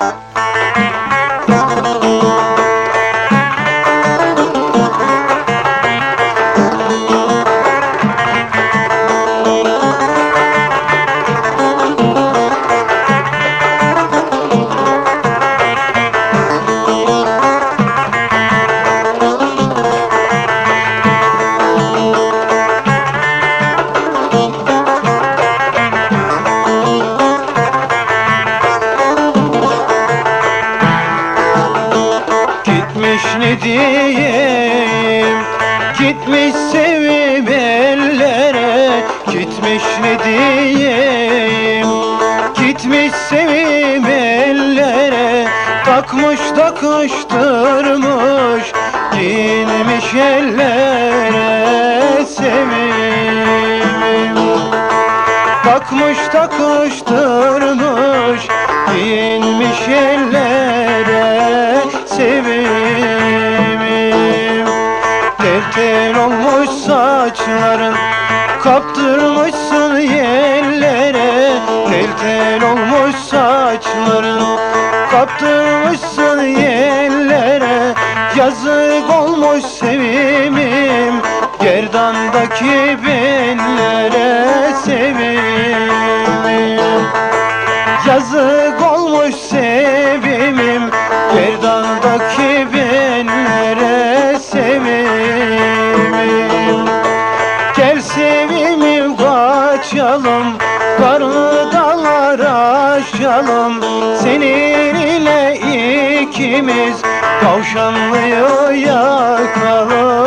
Gitmiş ne diyeyim Gitmiş sevim ellere Gitmiş ne diyeyim? Gitmiş sevim ellere Takmış takıştırmış Giyinmiş ellere Sevimim Takmış takıştırmış saçların Kaptırmışsın yellere Tel tel olmuş saçların Kaptırmışsın yellere Yazık olmuş sevimim Gerdandaki benlere sevimim kaçalım Karlı dağlar aşalım. Senin ile ikimiz Kavşanlıyı yakalım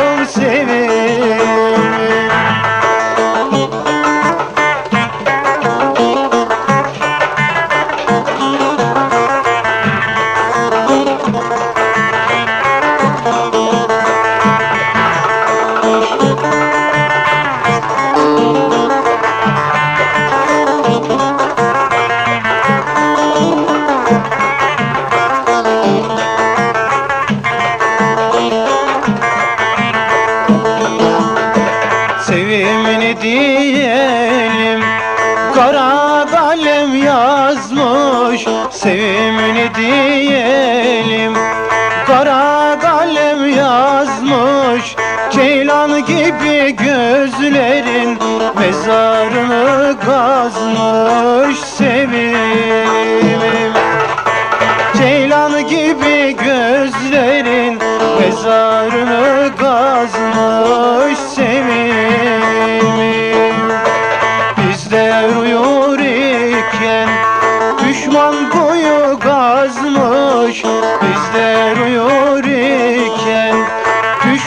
Kara kalem yazmış Sevimini diyelim? Kara kalem yazmış Ceylan gibi gözlerin Mezarını kazmış Sevimim. Ceylan gibi gözlerin mezarını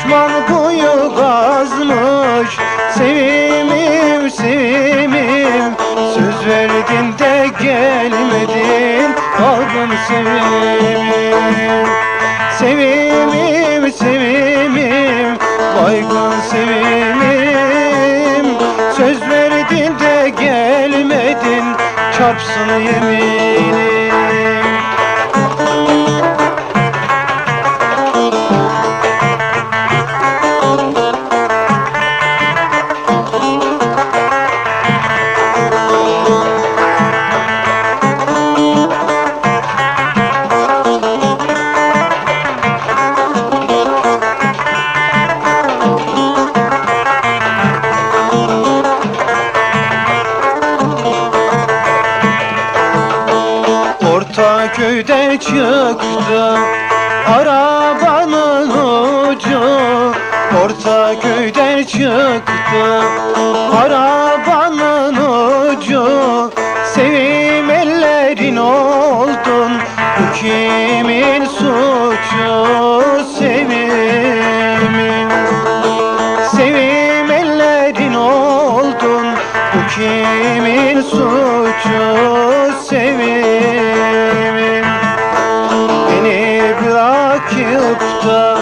düşman kuyu kazmış Sevimim sevimim. Söz verdin de gelmedin Aldım sevimim. Sevimim sevimim Baygın sevimim. Söz verdin de gelmedin Çarpsın yeminim köyde çıktı. Arabanın ucu Orta köyde çıktı. Arabanın ucu Sevim ellerin oldun. Bu kimin suçu aşıkta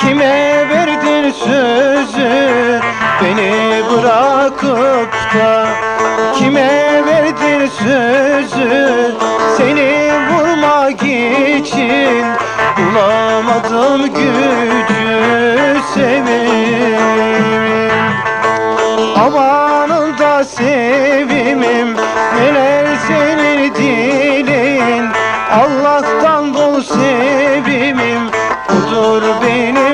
Kime verdin sözü? Beni bırakıp da Kime verdin sözü? Seni vurmak için Bulamadım gücü sevim Amanında sevimim Neler senin dilin? Allah'tan bul sevimim. huzur benim